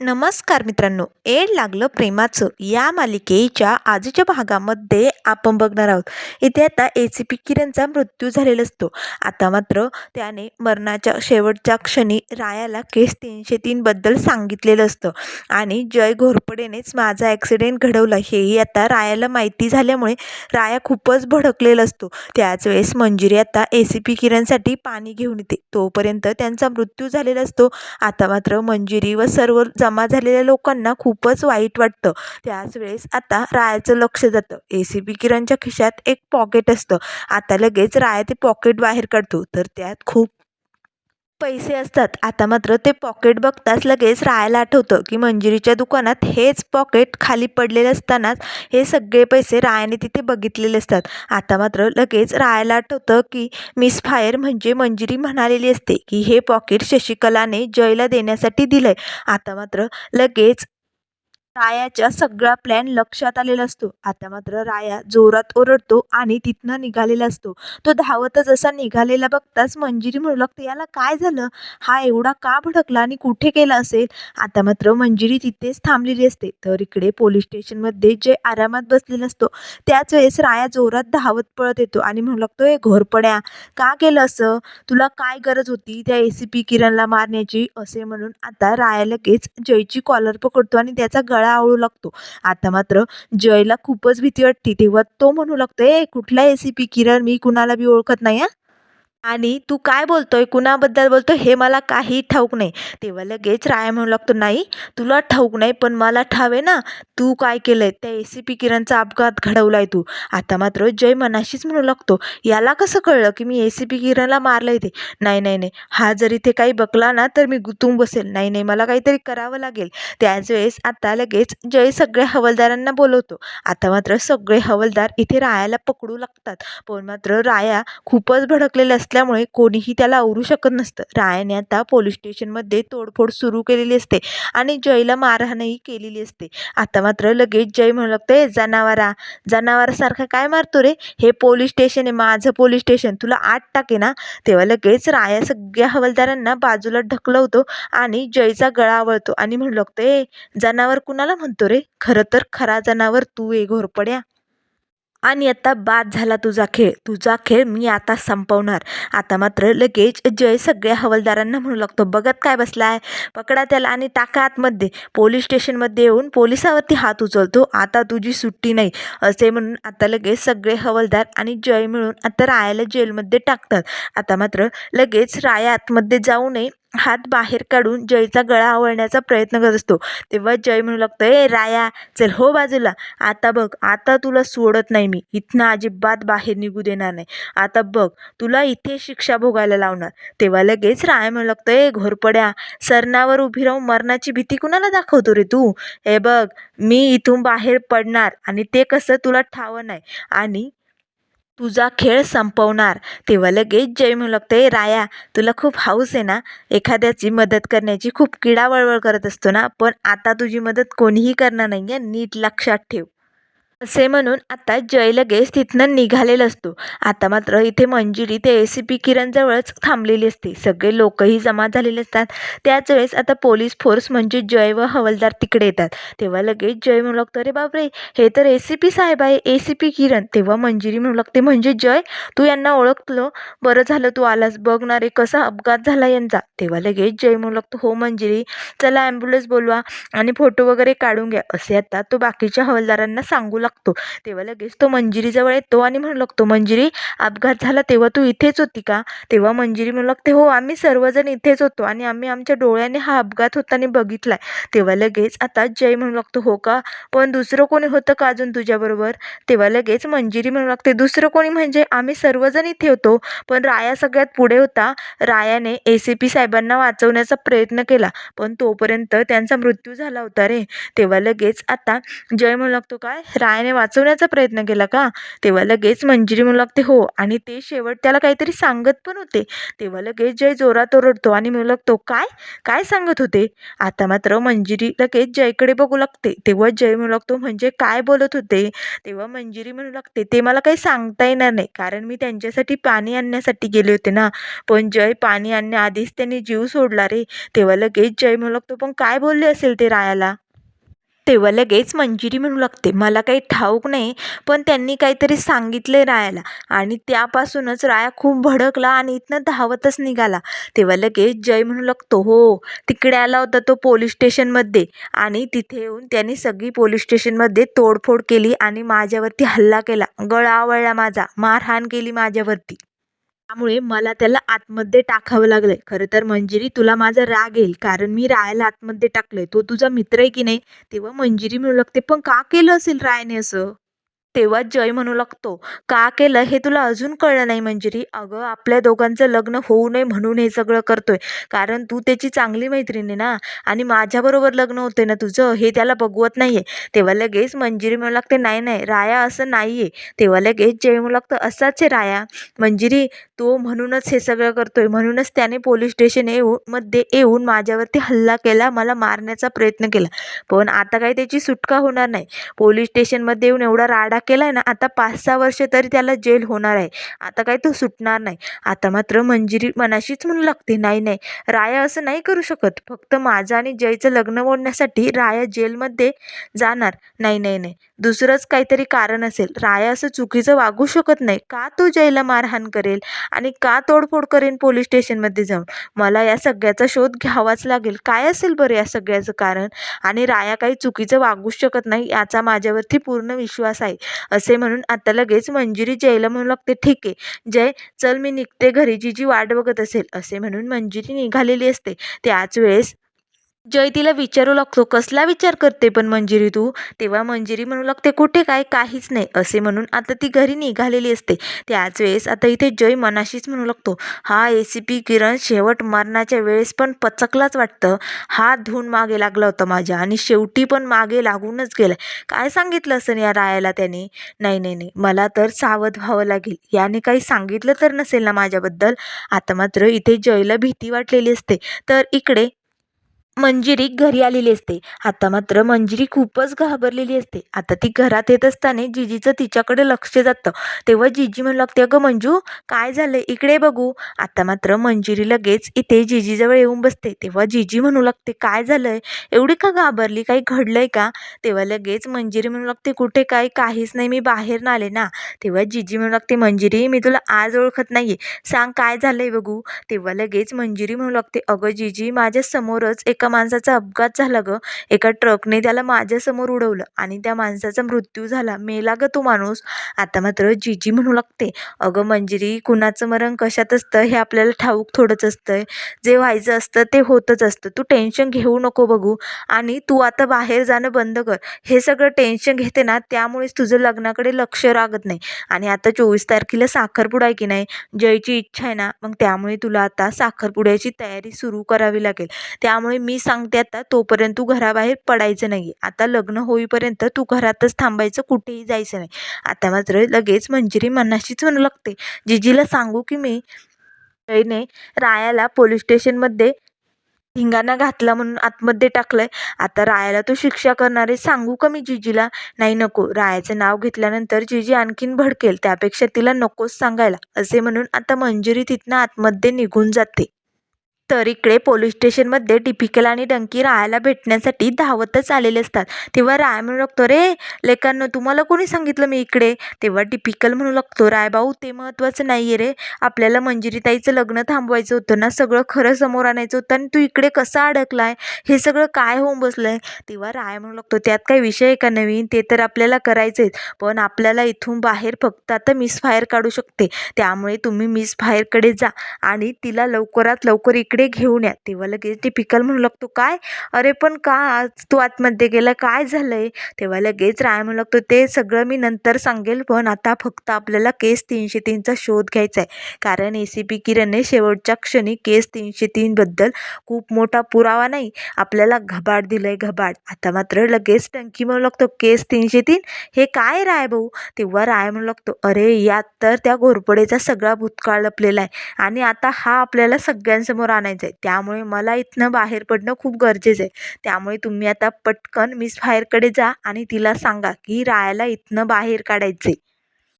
नमस्कार मित्रांनो. एड लागलं प्रेमाचं. या मालिकेच्या आजच्या भागामध्ये आपण बघणार आहोत. इथे आता ए सी पी किरणचा मृत्यू झालेला असतो. आता मात्र त्याने मरणाच्या शेवटच्या क्षणी रायाला केस तीनशे तीनबद्दल सांगितलेलं असतं. आणि जय घोरपडेनेच माझा ॲक्सिडेंट घडवला. हेही आता रायाला माहिती झाल्यामुळे राया खूपच भडकलेला असतो. त्याच वेळेस मंजिरी आता ए सी पी किरणसाठी पाणी घेऊन येते. तोपर्यंत त्यांचा मृत्यू झालेला असतो. आता मात्र मंजिरी व सर्व जमा झालेल्या लोकांना खूपच वाईट वाटतं. त्याच वेळेस आता रायाचं लक्ष जातं. ए सी बी किरणच्या खिशात एक पॉकेट असतं. आता लगेच राया ते पॉकेट बाहेर काढतो. तर त्यात खूप पैसे असतात. आता मात्र ते पॉकेट बघताच लगेच रायाला आठवतं की मंजिरीच्या दुकानात हेच पॉकेट खाली पडलेले असतानाच हे सगळे पैसे रायाने तिथे बघितलेले असतात. आता मात्र लगेच रायाला आठवतं की मिस फायर म्हणजे मंजिरी म्हणालेली असते की हे पॉकेट शशिकलाने जयला देण्यासाठी दिलंय. आता मात्र लगेच रायाच्या सगळा प्लॅन लक्षात आलेला असतो. आता मात्र राया जोरात ओरडतो आणि तिथनं निघालेला असतो. तो धावतच असा निघालेला बघताच मंजिरी म्हणू लागते याला काय झालं? हा एवढा का भडकला आणि कुठे गेला असेल? आता मात्र मंजिरी तिथेच थांबलेली असते. तर इकडे पोलीस स्टेशनमध्ये जे आरामात बसलेला असतो त्याच वेळेस राया जोरात धावत पळत येतो आणि म्हणू लागतो ए घोरपड्या का केलं असं? तुला काय गरज होती त्या ए सी पी किरणला मारण्याची? असे म्हणून आता राया लगेच जयची कॉलर पकडतो आणि त्याचा गळा आवळू लागतो. आता मात्र जयला खूपच भीती वाटते तेव्हा तो म्हणू लागतो ए कुठला ए सी पी किरण? मी कुणाला बी ओळखत नाही हा? आणि तू काय बोलतोय कुणाबद्दल बोलतो हे मला काही ठाऊक नाही. तेव्हा लगेच राया म्हणू लागतो नाही तुला ठाऊक नाही पण मला ठाव आहे ना तू काय केलंय? त्या ए सी पी किरणचा अपघात घडवलाय तू. आता मात्र जय मनाशीच म्हणू लागतो याला कसं कळलं की मी ए सी पी किरणला मारलं इथे नाही नाही नाही हा जर इथे काही बकला ना तर मी गुतून बसेल. नाही नाही मला काहीतरी करावं लागेल. त्याच वेळेस आता लगेच जय सगळ्या हवालदारांना बोलवतो. आता मात्र सगळे हवालदार इथे रायाला पकडू लागतात. पण मात्र राया खूपच भडकलेले असल्यामुळे कोणीही त्याला आवरू शकत नसतं. रायाने आता पोलीस स्टेशनमध्ये तोडफोड सुरू केलेली असते आणि जयला मारहाणही केलेली असते. आता मात्र लगेच जय म्हणू लागते जनावरा जनावरासारखा काय मारतो रे? हे पोलीस स्टेशन आहे माझं पोलीस स्टेशन. तुला आठ टाके ना? तेव्हा लगेच राया सगळ्या हवालदारांना बाजूला ढकलवतो आणि जयचा गळा आवळतो आणि म्हणू लागतो ए जनावर कुणाला म्हणतो रे? खरं तर खरा जनावर तू ए घोरपड्या. आणि आता बाद झाला तुझा खेळ. तुझा खेळ मी आता संपवणार. आता मात्र लगेच जय सगळ्या हवालदारांना म्हणू लागतो बघत काय बसलाय? पकडा त्याला आणि टाका आतमध्ये. पोलीस स्टेशनमध्ये येऊन पोलिसावरती हात उचलतो. आता तुझी सुट्टी नाही. असे म्हणून आता लगेच सगळे हवालदार आणि जय मिळून आता रायाला जेलमध्ये टाकतात. आता मात्र लगेच राया आतमध्ये जाऊ नये. हात बाहेर काढून जयचा गळा आवळण्याचा प्रयत्न करत असतो. तेव्हा जय म्हणू लागतो ए राया चल हो बाजूला. आता बघ आता तुला सोडत नाही मी. इथनं अजिबात बाहेर निघू देणार नाही. आता बघ तुला इथे शिक्षा भोगायला लावणार. तेव्हा लगेच राया म्हणू लागतो ए घोरपड्या सरणावर उभी राहून मरणाची भीती कुणाला दाखवतो रे तू? हे बघ मी इथून बाहेर पडणार आणि ते कसं तुला ठावं नाही. आणि तुझा खेळ संपवणार. तेव्हा लगेच जय म्हणू लागते राया तुला खूप हाऊस आहे ना? एखाद्याची मदत करण्याची खूप किडा वळवळ करत असतो ना? पण आता तुझी मदत कोणीही करणार नाही आहे नीट लक्षात ठेव. असे म्हणून आता जय लगेच तिथनं निघालेला असतो. आता मात्र इथे मंजिरी ते ए सी पी किरणजवळच थांबलेली असते. सगळे लोकही जमा झालेले असतात. त्याच वेळेस आता पोलीस फोर्स म्हणजे जय व हवलदार तिकडे येतात. तेव्हा लगेच जय म्हणू लागतो अरे बापरे! हे तर ए सी पी साहेब आहे. A C P Kiran. तेव्हा मंजिरी म्हणू लागते म्हणजे जय तू यांना ओळखलं. बरं झालं तू आलास. बघणार ना रे कसा अपघात झाला यांचा. तेव्हा लगेच जय म्हणू लागतो हो मंजिरी चला ॲम्ब्युलन्स बोलवा आणि फोटो वगैरे काढून घ्या. असे आता तो बाकीच्या हवालदारांना सांगू लागतो. तेव्हा लगेच तो मंजिरीजवळ येतो आणि म्हणू लागतो मंजिरी अपघात झाला तेव्हा तू इथेच होती का? तेव्हा मंजिरी म्हणू लागते हो आम्ही सर्वजण इथेच होतो आणि आम्ही आमच्या डोळ्याने हा अपघात होताना बघितलाय. तेव्हा लगेच आता जय म्हणू लागतो हो का? पण दुसरं कोणी होतं का अजून तुझ्याबरोबर? तेव्हा लगेच मंजिरी म्हणू लागते दुसरं कोणी म्हणजे आम्ही सर्वजण इथे होतो पण राया सगळ्यात पुढे होता. रायाने ए सी पी साहेबांना वाचवण्याचा प्रयत्न केला पण तोपर्यंत त्यांचा मृत्यू झाला होता रे. तेव्हा लगेच आता जय म्हणू लागतो काय? राय पायाने वाचवण्याचा प्रयत्न केला का? तेव्हा लगेच मंजिरी म्हणू लागते हो. आणि ते शेवट त्याला काहीतरी सांगत पण होते. तेव्हा लगेच जय जोरात ओरडतो आणि म्हणू लागतो काय? काय सांगत होते? आता मात्र मंजिरी लगेच जयकडे बघू लागते. तेव्हा जय म्हणू लागतो म्हणजे काय बोलत होते? तेव्हा मंजिरी म्हणू लागते ते मला काही सांगता येणार नाही. कारण मी त्यांच्यासाठी पाणी आणण्यासाठी गेले होते ना. पण जय पाणी आणण्याआधीच त्यांनी जीव सोडला रे. तेव्हा लगेच जय म्हणू लागतो पण काय बोलले असेल ते रायाला? तेव्हा लगेच मंजिरी म्हणू लागते. मला काही ठाऊक नाही पण त्यांनी काहीतरी सांगितले रायाला. आणि त्यापासूनच राया खूप भडकला आणि इथनं धावतच निघाला. तेव्हा लगेच जय म्हणू लागतो हो तिकडे आला होता तो पोलीस स्टेशनमध्ये. आणि तिथे येऊन त्यांनी सगळी पोलीस स्टेशनमध्ये तोडफोड केली आणि माझ्यावरती हल्ला केला. गळा आवळला माझा. मारहाण केली माझ्यावरती. त्यामुळे मला त्याला आतमध्ये टाकावं लागलंय. खरं तर मंजिरी तुला माझा राग येईल कारण मी रायाला आतमध्ये टाकलंय. तो तुझा मित्र आहे की नाही तेव्हा मंजिरी म्हणू लागते पण का केलं असेल रायने असं? तेव्हा जय म्हणू लागतो. का केलं हे तुला अजून कळलं नाही मंजिरी. अगं आपल्या दोघांचं लग्न होऊ नये म्हणून हे सगळं करतोय. कारण तू त्याची चांगली मैत्रीण आहे ना. आणि माझ्याबरोबर लग्न होते ना तुझं हे त्याला बघवत नाहीये. तेव्हा लगेच मंजिरी म्हणू लागते नाही नाही राया असं नाहीये. तेव्हा लगेच जय म्हणू लागतं असाच आहे राया. मंजिरी तो म्हणूनच हे सगळं करतोय. म्हणूनच त्याने पोलीस स्टेशन येऊन मध्ये येऊन माझ्यावरती हल्ला केला मला मारण्याचा प्रयत्न केला. पण आता काही त्याची सुटका होणार नाही. पोलीस स्टेशनमध्ये येऊन एवढा राडा केला आहे ना आता पाच सहा वर्ष तरी त्याला जेल होणार आहे. आता काही तो सुटणार नाही. आता मात्र मंजिरी मनाशीच म्हणू लागते नाही नाही राया असं नाही करू शकत. फक्त माझं आणि जयचं लग्न मोडण्यासाठी राया जेलमध्ये जाणार. नाही नाही नाही दुसरंच काहीतरी कारण असेल. राया असं चुकीचं वागू शकत नाही. का तो जयला मारहाण करेल आणि का तोडफोड करेन पोलीस स्टेशनमध्ये जाऊन? मला या सगळ्याचा शोध घ्यावाच लागेल. काय असेल बरं या सगळ्याचं कारण? आणि राया काही चुकीचं वागूच शकत नाही याचा माझ्यावरती पूर्ण विश्वास आहे. असे म्हणून आता लगेच मंजिरी जयला म्हणू लागते ठीक आहे जय चल मी निघते घरी. जी वाट बघत असेल. असे म्हणून मंजिरी निघालेली असते. त्याच वेळेस जय तिला विचारू लागतो कसला विचार करते पण मंजिरी तू? तेव्हा मंजिरी म्हणू लागते कुठे काय? काहीच नाही असे म्हणून आता ती घरी निघालेली असते. त्याच वेळेस आता इथे जय मनाशीच म्हणू लागतो हा ए सी पी किरण शेवट मरणाच्या वेळेस पण पचकलाच वाटतं. हात धुवून मागे लागला होता माझ्या आणि शेवटी पण मागे लागूनच गेला. काय सांगितलं असं या रायाला त्याने? नाही नाही नाही. मला तर सावध व्हावं लागेल. याने काही सांगितलं तर नसेल ना माझ्याबद्दल. आता मात्र इथे जयला भीती वाटलेली असते. तर इकडे मंजिरी घरी आलेली असते. आता मात्र मंजिरी खूपच घाबरलेली असते. आता ती घरात येत असताना जिजीचं तिच्याकडे लक्ष जातं. तेव्हा जिजी म्हणू लागते अगं मंजू काय झालं इकडे बघू. आता मात्र मंजिरी लगेच इथे जिजीजवळ येऊन बसते. तेव्हा जिजी म्हणू लागते काय झालंय? एवढी का घाबरली? काही घडलंय का? तेव्हा लगेच मंजिरी म्हणू लागते कुठे काय? काहीच नाही. मी बाहेर ना आले ना. तेव्हा जिजी म्हणू लागते मंजिरी मी तुला आज ओळखत नाही सांग काय झालंय बघू. तेव्हा लगेच मंजिरी म्हणू लागते अगं जिजी माझ्या समोरच एका माणसाचा अपघात झाला गं. एका ट्रकने त्याला माझ्यासमोर उडवलं आणि त्या माणसाचा मृत्यू झाला. मेला गं तो माणूस. आता मात्र जीजी म्हणू लागते. अगं मंजिरी कुणाचं मरण कशात असतं हे आपल्याला ठाऊक थोडंच असतं जे व्हायचं असतं ते होतच असतं. तू टेन्शन घेऊ नको बघू. आणि तू आता बाहेर जाणं बंद कर. हे सगळं टेन्शन घेते ना त्यामुळेच तुझं लग्नाकडे लक्ष लागत नाही. आणि आता चोवीस तारखेला साखरपुडा आहे की नाही? जयची इच्छा आहे ना मग त्यामुळे तुला आता साखरपुड्याची तयारी सुरू करावी लागेल. त्यामुळे मी सांगते आता तोपर्यंत तू घराबाहेर पडायचं नाही आता लग्न होईपर्यंत तू घरातच थांबायचं कुठेही जायचं नाही. आता मात्र लगेच मंजिरी मनाशीच म्हणू लागते. जिजीला सांगू की मी जयने रायाला पोलीस स्टेशनमध्ये धिंगाणा घातला म्हणून आतमध्ये टाकलंय. आता रायाला तू शिक्षा करणारे सांगू का मी जिजीला? नाही नको. रायाचं नाव घेतल्यानंतर जिजी आणखीन भडकेल. त्यापेक्षा तिला नकोच सांगायला. असे म्हणून आता मंजिरी तिथनं आतमध्ये निघून जाते. तर इकडे पोलीस स्टेशनमध्ये टिपिकल आणि डंकी रायाला भेटण्यासाठी धावतच आलेले असतात. तेव्हा राय म्हणू लागतो रे लेकांनो तुम्हाला कोणी सांगितलं मी इकडे? तेव्हा टिपिकल म्हणू लागतो राय भाऊ ते महत्त्वाचं नाही आहे रे. आपल्याला मंजिरीताईचं लग्न थांबवायचं होतं ना सगळं खरं समोर आणायचं होतं आणि तू इकडे कसा अडकलाय? हे सगळं काय होऊन बसलंय? तेव्हा राय म्हणू लागतो त्यात काही विषय आहे का नवीन? ते तर आपल्याला करायचेच पण आपल्याला इथून बाहेर फक्त आता मिस फायर काढू शकते. त्यामुळे तुम्ही मिस फायरकडे जा आणि तिला लवकरात लवकर इकडे इकडे घेऊन या. तेव्हा लगेच टिपिकल म्हणू लागतो काय? अरे पण का आज तू आतमध्ये गेला? काय झालं आहे तेव्हा लगेच राय म्हणू लागतो ते सगळं मी नंतर सांगेल पण आता फक्त आपल्याला केस तीनशे तीनचा शोध घ्यायचा आहे कारण ए सी पी किरणने शेवटच्या क्षणी केस तीनशे तीनबद्दल खूप मोठा पुरावा नाही. आपल्याला घबाड दिलं आहे घबाड. आता मात्र लगेच टंकी म्हणू लागतो केस तीनशे तीन? हे काय राय भाऊ? तेव्हा राय म्हणू लागतो अरे यात तर त्या घोरपडेचा सगळा भूतकाळ लपलेला आहे आणि आता हा आपल्याला सगळ्यांसमोर आणायचा आहे. त्यामुळे मला इथनं बाहेर पडणं खूप गरजेचं आहे. त्यामुळे तुम्ही आता पटकन मिस फायरकडे जा आणि तिला सांगा की रायाला इथनं बाहेर काढायचे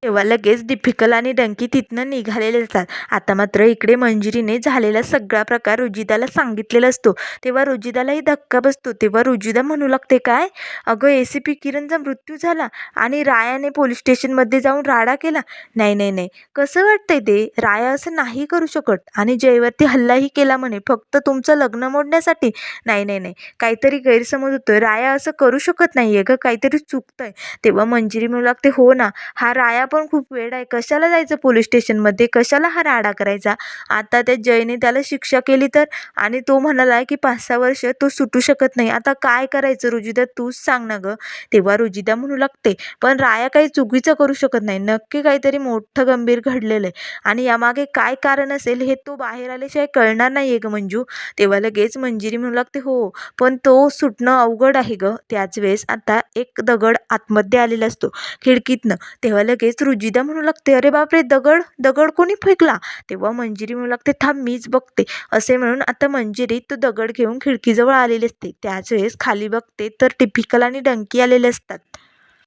तेव्हा लगेच डिफिकल आणि डंकी तिथनं निघालेले असतात. आता मात्र इकडे मंजिरीने झालेला सगळा प्रकार रुजिदाला सांगितलेला असतो. तेव्हा रुजिदालाही धक्का बसतो. तेव्हा रुजिदा म्हणू लागते काय? अगं ए सी पी किरणचा मृत्यू झाला आणि रायाने पोलीस स्टेशनमध्ये जाऊन राडा केला. नाही नाही नाही. कसं वाटतंय ते? राया असं नाही करू शकत आणि जयवरती हल्लाही केला म्हणे. फक्त तुमचं लग्न मोडण्यासाठी. नाही नाही नाही. काहीतरी गैरसमज होतोय. राया असं करू शकत नाही आहे गं. काहीतरी चुकतंय. तेव्हा मंजिरी म्हणू लागते हो ना. हा राया पण खूप वेड आहे. कशाला जायचं पोलीस स्टेशनमध्ये कशाला हा राडा करायचा? आता त्या जयने त्याला शिक्षा केली तर? आणि तो म्हणाला की पाच सहा वर्ष तो सुटू शकत नाही. आता काय करायचं रुजिदा तूच सांग ना गं. तेव्हा रुजिदा म्हणू लागते पण राया काही चुकीचं करू शकत नाही. नक्की काहीतरी मोठं गंभीर घडलेलं आहे. आणि यामागे काय कारण असेल हे तो बाहेर आल्याशिवाय कळणार नाही आहे गं मंजू. तेव्हा लगेच मंजिरी म्हणू लागते हो पण तो सुटणं अवघड आहे गं. त्याच वेळेस आता एक दगड आतमध्ये आलेला असतो खिडकीतनं. तेव्हा लगेच रुजिदा म्हणू लागते. अरे बापरे दगड दगड कोणी फेकला? तेव्हा मंजिरी म्हणू लागते थांब मीच बघते. असे म्हणून आता मंजिरी तो दगड घेऊन खिडकीजवळ आलेली असते. त्याच वेळेस खाली बघते तर टिपिकल आणि डंकी आलेले असतात.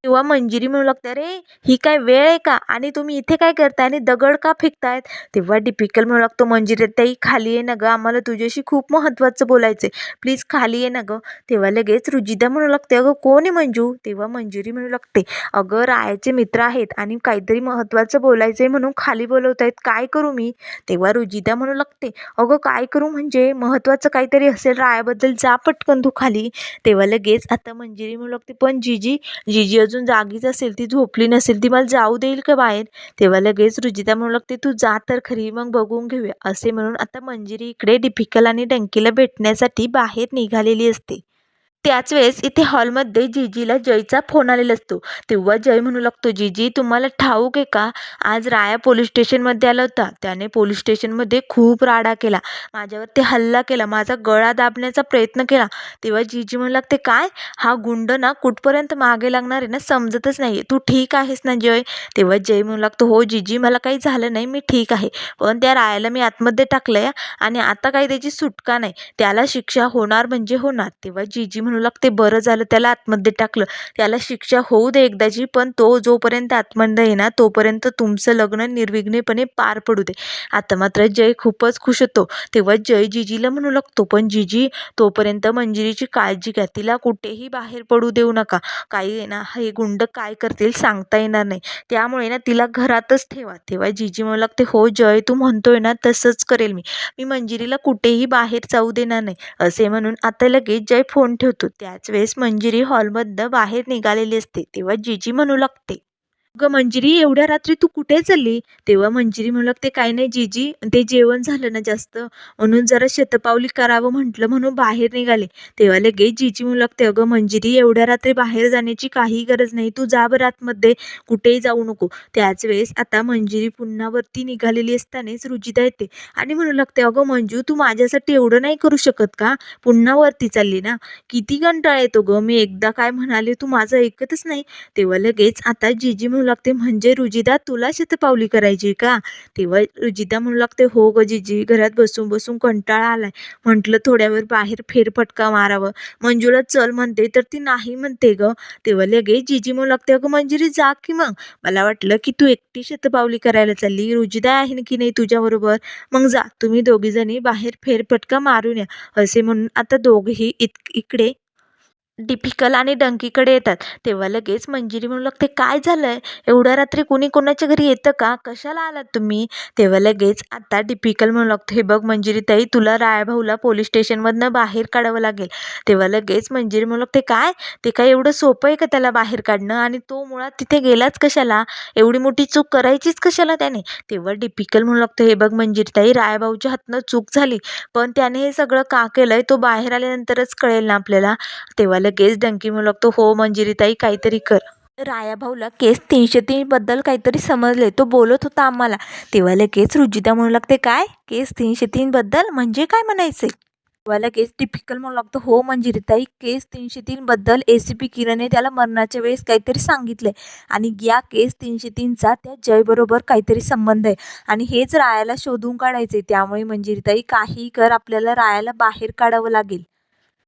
तेव्हा मंजिरी म्हणू लागते अरे ही काय वेळ आहे का? आणि तुम्ही इथे काय करताय? आणि दगड का फेकतायत? तेव्हा डिपिकल म्हणू लागतो मंजिरी ताई खाली ये ना गं. आम्हाला तुझ्याशी खूप महत्त्वाचं बोलायचं आहे प्लीज खाली ये ना गं. तेव्हा लगेच रुजिदा म्हणू लागते अगं कोण आहे मंजू? तेव्हा मंजिरी म्हणू लागते अगं रायाचे मित्र आहेत आणि काहीतरी महत्त्वाचं बोलायचं आहे म्हणून खाली बोलवत आहेत काय करू मी? तेव्हा रुजिदा म्हणू लागते अगं काय करू म्हणजे? महत्त्वाचं काहीतरी असेल रायाबद्दल जा पटकन तू खाली. तेव्हा लगेच आता मंजिरी म्हणू लागते पण जिजी जिजी अजून जागीच असेल ती झोपली नसेल ती मला जाऊ देईल का बाहेर? तेव्हा लगेच रुजिता म्हणू लागते तू जा तर खरी मग बघून घेऊया. असे म्हणून आता मंजिरी इकडे डिफिकल आणि डंकीला भेटण्यासाठी बाहेर निघालेली असते. त्याच वेळेस इथे हॉलमध्ये जीजीला जयचा फोन आलेला असतो. तेव्हा जय म्हणू लागतो जीजी तुम्हाला ठाऊक आहे का? आज राया पोलीस स्टेशनमध्ये आला होता. त्याने पोलीस स्टेशनमध्ये खूप राडा केला. माझ्यावरती हल्ला केला. माझा गळा दाबण्याचा प्रयत्न केला. तेव्हा जीजी म्हणू लागते काय? हा गुंड ना कुठपर्यंत मागे लागणार आहे ना समजतच नाही आहे तू ठीक आहेस ना जय? तेव्हा जय म्हणू लागतो हो जीजी मला काही झालं नाही. मी ठीक आहे. पण त्या रायाला मी आतमध्ये टाकलं आहे आणि आता काही त्याची सुटका नाही. त्याला शिक्षा होणार म्हणजे होणार. तेव्हा जीजी म्हणू लागते बरं झालं त्याला आतमध्ये टाकलं. त्याला शिक्षा होऊ दे एकदाची पण तो जोपर्यंत आतमध्ये आहे ना तोपर्यंत तुमचं लग्न निर्विघ्नपणे पार पडू दे. आता मात्र जय खूपच खुश होतो. तेव्हा जय जिजीला म्हणू लागतो पण जिजी तोपर्यंत मंजिरीची काळजी घ्या. तिला कुठेही बाहेर पडू देऊ नका. काही आहे ना हे गुंड काय करतील सांगता येणार नाही. त्यामुळे ना तिला घरातच ठेवा. तेव्हा जिजी म्हणू लागते हो जय तू म्हणतोय ना तसंच करेल मी. मी मंजिरीला कुठेही बाहेर जाऊ देणार नाही. असे म्हणून आता लगेच जय फोन ठेवतो. त्याच वेळेस मंजिरी हॉलमधनं बाहेर निघालेली असते तेव्हा जीजी म्हणू लागते अगं मंजिरी एवढ्या रात्री तू कुठे चालली? तेव्हा मंजिरी म्हणलं लागते काय नाही जीजी ते जेवण झालं ना जास्त. म्हणून जरा शतपावली करावं म्हटलं म्हणून बाहेर निघाले. तेव्हा लगेच जिजी म्हणू लागते अगं मंजिरी एवढ्या रात्री बाहेर जाण्याची काही गरज नाही. तू जा बरं आतमध्ये. कुठेही जाऊ नको. त्याच वेळेस आता मंजिरी पुन्हा वरती निघालेली असतानाच रुजिता येते आणि म्हणू लागते अगं मंजू तू माझ्यासाठी एवढं नाही करू शकत का? पुन्हा वरती चालली ना? किती कंटाळा येतो गं. मी एकदा काय म्हणाले तू माझं ऐकतच नाही. तेव्हा लगेच आता जिजी म्हणू लागते म्हणजे रुजिदा तुला शतपावली करायची का? तेव्हा रुजिदा म्हणू लागते हो गं जिजी घरात बसून बसून कंटाळा आलाय. म्हटलं थोड्या वेळ बाहेर फेरफटका मारावं. मंजूला चल म्हणते तर ती नाही म्हणते गं. तेव्हा लगेच जिजी म्हणू लागते अगं मंजुरी जा की मग. मला वाटलं की तू एकटी शतपावली करायला चालली. रुजिदा आहे ना की नाही तुझ्याबरोबर? मग जा तुम्ही दोघीजणी बाहेर फेरफटका मारून या. असे म्हणून आता दोघेही इत इकडे डिपिकल आणि डंकीकडे येतात. तेव्हा लगेच मंजिरी म्हणू लागते काय झालं आहे एवढ्या रात्री कुणी कोणाच्या घरी येतं का? कशाला आलात तुम्ही? तेव्हा लगेच आता डिपिकल म्हणू लागतो हे बघ मंजिरीताई तुला रायाभाऊला पोलीस स्टेशनमधनं बाहेर काढावं लागेल. तेव्हा लगेच मंजिरी म्हणू लागते काय? ते काय एवढं सोपं आहे का त्याला बाहेर काढणं? आणि तो मुळात तिथे गेलाच कशाला? एवढी मोठी चूक करायचीच कशाला त्याने? तेव्हा डिपिकल म्हणू लागतो हे बघ मंजिरीताई रायाभाऊच्या हातनं चूक झाली पण त्याने हे सगळं का केलं आहे तो बाहेर आल्यानंतरच कळेल ना आपल्याला. तेव्हा केस डंकी म्हणू लागतो. हो मंजिरीताई काहीतरी कर. रायाभाऊला केस तीनशे तीनबद्दल काहीतरी समजले. तो बोलत होता आम्हाला तेव्हा लगेच रुजिता म्हणू लागते काय? केस तीनशे तीनबद्दल म्हणजे काय म्हणायचे? तेव्हा लगेच टिपिकल म्हणू लागतो हो मंजिरीताई केस तीनशे तीनबद्दल ए सी पी किरणने त्याला मरणाच्या वेळेस काहीतरी सांगितले आणि या केस तीनशे तीनचा त्या जयबरोबर काहीतरी संबंध आहे. आणि हेच रायाला शोधून काढायचे त्यामुळे मंजिरीताई काही कर आपल्याला रायाला बाहेर काढावं लागेल.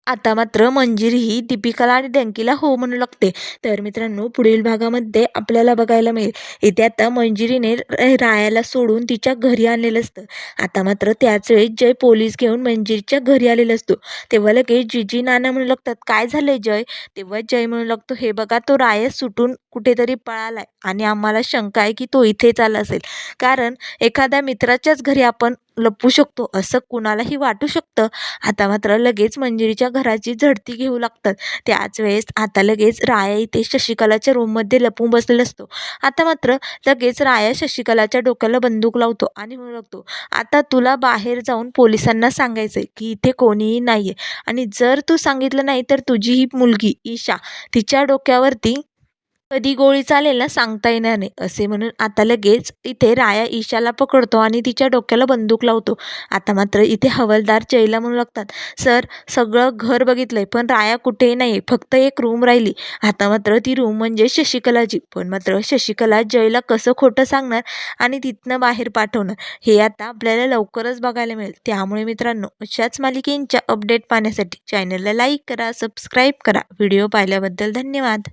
आता मात्र मंजिरी ही दीपिकाला आणि डंकीला हो म्हणू लागते. तर मित्रांनो पुढील भागामध्ये आपल्याला बघायला मिळेल. इथे आता मंजिरीने रायाला सोडून तिच्या घरी आणलेलं असतं. आता मात्र त्याच वेळेस जय पोलीस घेऊन मंजिरीच्या घरी आलेला असतो. तेव्हा लगेच जिजी नाना म्हणू लागतात काय झालंय जय? तेव्हा जय म्हणू लागतो हे बघा तो राया सुटून कुठेतरी पळालाय आणि आम्हाला शंका आहे की तो इथेच आला असेल. कारण एखाद्या मित्राच्याच घरी आपण लपू शकतो असं कुणालाही वाटू शकतं. आता मात्र लगेच मंजिरीच्या घराची झडती घेऊ लागतात. त्याच वेळेस आता लगेच राया इथे शशिकलाच्या रूममध्ये लपून बसलेला असतो. आता मात्र लगेच राया शशिकलाच्या डोक्याला बंदूक लावतो आणि म्हणू लागतो आता तुला बाहेर जाऊन पोलिसांना सांगायचं आहे की इथे कोणीही नाही आहे आणि जर तू सांगितलं नाही तर तुझी ही मुलगी ईशा तिच्या डोक्यावरती कधी गोळी चालेल ना सांगता येणार नाही असे म्हणून आता लगेच इथे राया ईशाला पकडतो आणि तिच्या डोक्याला बंदूक लावतो. आता मात्र इथे हवालदार जयला म्हणू लागतात सर सगळं घर बघितलंय पण राया कुठेही नाही आहे फक्त एक रूम राहिली. आता मात्र ती रूम म्हणजे शशिकलाची. पण मात्र शशिकला जयला कसं खोटं सांगणार आणि तिथनं बाहेर पाठवणार हे आता आपल्याला लवकरच बघायला मिळेल. त्यामुळे मित्रांनो अशाच मालिकेंच्या अपडेट पाहण्यासाठी चॅनलला लाईक करा सबस्क्राईब करा. व्हिडिओ पाहिल्याबद्दल धन्यवाद.